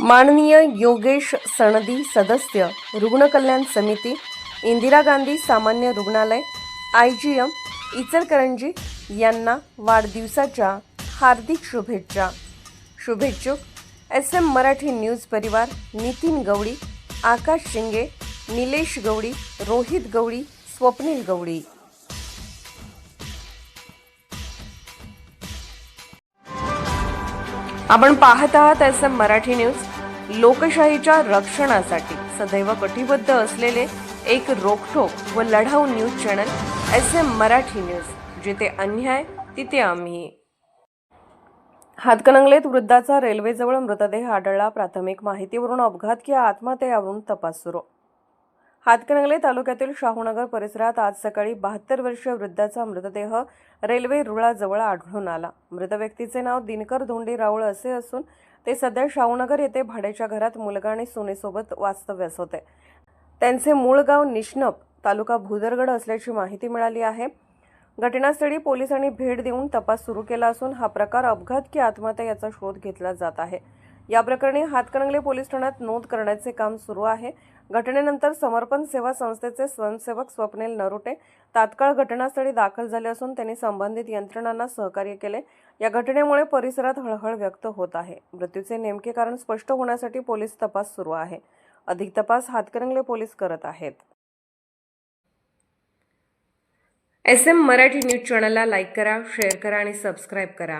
माननीय योगेश सणदी सदस्य रुग्ण कल्याण समिती इंदिरा गांधी सामान्य रुग्णालय आय जी एम इचलकरंजी यांना वाढदिवसाच्या हार्दिक शुभेच्छा. शुभेच्छुक एस एम मराठी न्यूज परिवार नितीन गवळी आकाश शिंगे निलेश गवळी रोहित गवळी स्वप्नील गवळी. आपण पाहत आहात एस एम मराठी न्यूज. लोकशाहीच्या रक्षणासाठी सदैव कटिबद्ध असलेले एक रोखठोक व लढाऊ news channel S M Marathi news. जिथे अन्याय तिथे आम्ही. हातकणंगलेत वृद्धाचा रेल्वेजवळ मृतदेह आढळला. प्राथमिक माहितीवरून अपघात किंवा आत्महत्यावरून तपास सुरू. हातकणंगले तालुक्यातील शाहूनगर परिसरात आज सकाळी बहात्तर वर्षीय वृद्धाचा मृतदेह रेल्वे रुळाजवळ आढळून आला. मृत व्यक्तीचे नाव दिनकर धोंडी राऊळ असे असून ते सध्या शाहूनगर येथे भाड्याच्या घरात मुलगा आणि सुनेसोबत वास्तव्यास होते. त्यांचे मूळ गाव निष्णप तालुका भुदरगड असल्याची माहिती मिळाली आहे. घटनास्थळी पोलिसांनी भेट देऊन तपास सुरू केला असून हा प्रकार अपघात की आत्महत्या याचा शोध घेतला जात आहे. या प्रकरणी हातकणंगले पोलीस ठाण्यात नोंद करण्याचे काम सुरू आहे. घटनेनंतर समर्पण सेवा संस्थेचे स्वयंसेवक स्वप्नील नरोटे तात्काळ घटनास्थळी दाखल झाले असून त्यांनी संबंधित यंत्रणांना सहकार्य केले. या घटनेमुळे परिसरात हळहळ व्यक्त होत आहे. मृत्यूचे नेमके कारण स्पष्ट होण्यासाठी पोलीस तपास सुरू आहे. अधिक तपास हातकणंगले पोलीस करत आहेत. एस एम मराठी न्यूज चॅनलला लाईक करा शेअर करा आणि सबस्क्राईब करा.